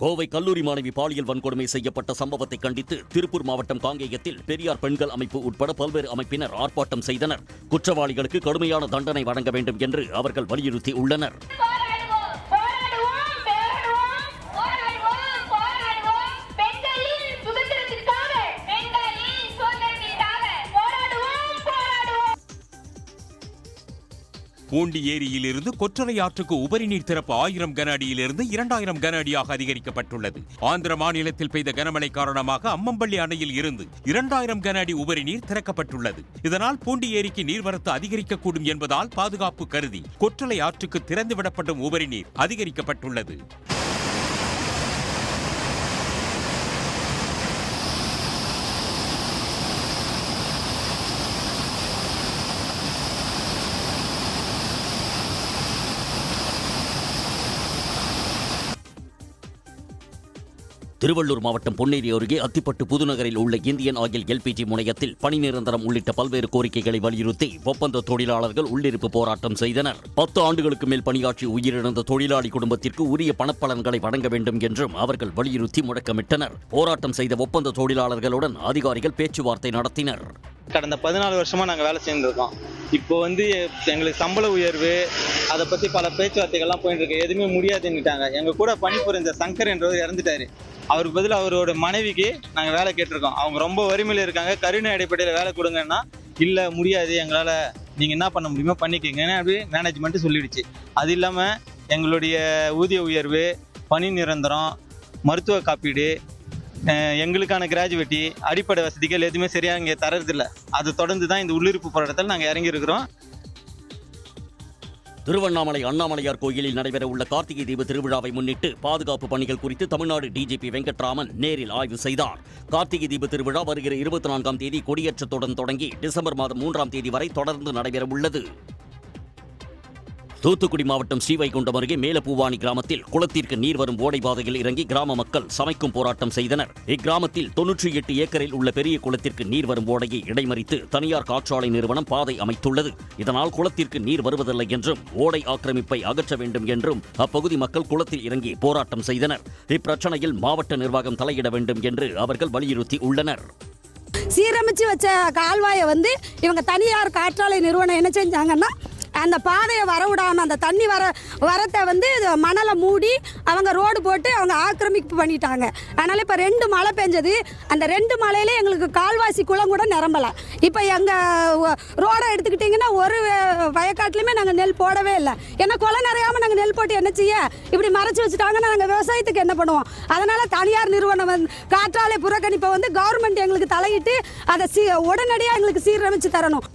கோவை கல்லூரி மாணவி பாலியல் வன்கொடுமை செய்யப்பட்ட சம்பவத்தை கண்டித்து திருப்பூர் மாவட்டம் காங்கேயத்தில் பெரியார் பெண்கள் அமைப்பு உட்பட பல்வேறு அமைப்பினர் ஆர்ப்பாட்டம் செய்தனர். குற்றவாளிகளுக்கு கடுமையான தண்டனை வழங்க வேண்டும் என்று அவர்கள் வலியுறுத்தி உள்ளனர் பூண்டி ஏரியிலிருந்து கொற்றரை ஆற்றுக்கு உபரி நீர் திறப்பு ஆயிரம் கன அடியிலிருந்து இரண்டாயிரம் கன அடியாக அதிகரிக்கப்பட்டுள்ளது. ஆந்திர மாநிலத்தில் பெய்த கனமழை காரணமாக அம்மம்பள்ளி அணையில் இருந்து இரண்டாயிரம் கன அடி உபரி நீர் திறக்கப்பட்டுள்ளது. இதனால் பூண்டி ஏரிக்கு நீர்வரத்து அதிகரிக்கக்கூடும் என்பதால் பாதுகாப்பு கருதி கொற்றலை ஆற்றுக்கு திறந்துவிடப்படும் உபரி நீர் அதிகரிக்கப்பட்டுள்ளது. திருவள்ளூர் மாவட்டம் பொன்னேரி அருகே அத்திப்பட்டு புதுநகரில் உள்ள இந்தியன் ஆயில் எல்பிஜி முனையத்தில் பணி நிரந்தரம் உள்ளிட்ட பல்வேறு கோரிக்கைகளை வலியுறுத்தி ஒப்பந்த தொழிலாளர்கள் உள்ளிருப்பு போராட்டம் செய்தனர். பத்து ஆண்டுகளுக்கு மேல் பணியாற்றி உயிரிழந்த தொழிலாளி குடும்பத்திற்கு உரிய பணப்பலன்களை வழங்க வேண்டும் என்றும் அவர்கள் வலியுறுத்தி முழக்கமிட்டனர். போராட்டம் செய்த ஒப்பந்த தொழிலாளர்களுடன் அதிகாரிகள் பேச்சுவார்த்தை நடத்தினர். கடந்த பதினாலு வருஷமா நாங்கள் வேலை செஞ்சுருக்கோம். இப்போ வந்து எங்களுக்கு சம்பள உயர்வு அதை பற்றி பல பேச்சுவார்த்தைகள்லாம் போயிட்டு இருக்கு எதுவுமே முடியாதுன்னுட்டாங்க. எங்கள் கூட பணிபுரிந்த சங்கர் என்றவர் இறந்துட்டாரு. அவருக்கு பதில் அவரோட மனைவிக்கு நாங்கள் வேலை கேட்டிருக்கோம். அவங்க ரொம்ப வறுமையில் இருக்காங்க. கருணை அடிப்படையில் வேலை கொடுங்கன்னா இல்லை முடியாது. எங்களால் நீங்கள் என்ன பண்ண முடியுமோ பண்ணிக்கங்கன்னு அப்படி மேனேஜ்மெண்ட்டு சொல்லிடுச்சு. அது இல்லாமல் எங்களுடைய ஊதிய உயர்வு பணி நிரந்தரம் மருத்துவ காப்பீடு எங்களுக்கான கிராஜுவேட்டி அடிப்படை வசதிகள் எதுவுமே சரியாக இங்கே தரதில்ல. அது தொடர்ந்து தான் இந்த உள்ளிருப்பு போராட்டத்தில் நாங்கள் இறங்கியிருக்கிறோம். திருவண்ணாமலை அண்ணாமலையார் கோயிலில் நடைபெற உள்ள கார்த்திகை தீப திருவிழாவை முன்னிட்டு பாதுகாப்பு பணிகள் குறித்து தமிழ்நாடு டிஜிபி வெங்கட்ராமன் நேரில் ஆய்வு செய்தார். கார்த்திகை தீப திருவிழா வருகிற இருபத்தி நான்காம் தேதி கொடியேற்றத்துடன் தொடங்கி டிசம்பர் மாதம் மூன்றாம் தேதி வரை தொடர்ந்து நடைபெற உள்ளது. தூத்துக்குடி மாவட்டம் ஸ்ரீவைகுண்டம் அருகே மேலப்பூவானி கிராமத்தில் குளத்திற்கு நீர் வரும் ஓடை பாதையில் இறங்கி கிராம மக்கள் சமைக்கும் போராட்டம் செய்தனர். இக்கிராமத்தில் தொன்னூற்றி எட்டு ஏக்கரில் உள்ள பெரிய குளத்திற்கு நீர் வரும் ஓடையை இடைமறித்து தனியார் காற்றாலை நிறுவனம் பாதை அமைத்துள்ளது. இதனால் குளத்திற்கு நீர் வருவதில்லை என்றும் ஓடை ஆக்கிரமிப்பை அகற்ற வேண்டும் என்றும் அப்பகுதி மக்கள் குளத்தில் இறங்கி போராட்டம் செய்தனர். இப்பிரச்சனையில் மாவட்ட நிர்வாகம் தலையிட வேண்டும் என்று அவர்கள் வலியுறுத்தி உள்ளனர் சீரமைச்சு வச்ச கால்வாயை வந்து இவங்க தனியார் காற்றாலை நிறுவனம் என்ன செஞ்சாங்கன்னா அந்த பாதையை வர விடாமல் அந்த தண்ணி வர வரத்தை வந்து மணலை மூடி அவங்க ரோடு போட்டு அவங்க ஆக்கிரமிப்பு பண்ணிட்டாங்க. அதனால் இப்போ ரெண்டு மழை பெஞ்சது. அந்த ரெண்டு மழையில எங்களுக்கு கால்வாசி குளம் கூட நிரம்பலை. இப்போ எங்கள் ரோடை எடுத்துக்கிட்டிங்கன்னா ஒரு வயக்காட்டிலுமே நாங்கள் நெல் போடவே இல்லை. ஏன்னா குளம் நிறையாமல் நாங்கள் நெல் போட்டு என்ன செய்ய? இப்படி மறைச்சி வச்சுட்டாங்கன்னா நாங்கள் விவசாயத்துக்கு என்ன பண்ணுவோம்? அதனால் தனியார் நிறுவனம் வந்து காற்றாலை புறக்கணிப்பை வந்து கவர்மெண்ட் எங்களுக்கு தலையிட்டு அதை சீ உடனடியாக எங்களுக்கு சீரமைச்சு தரணும்.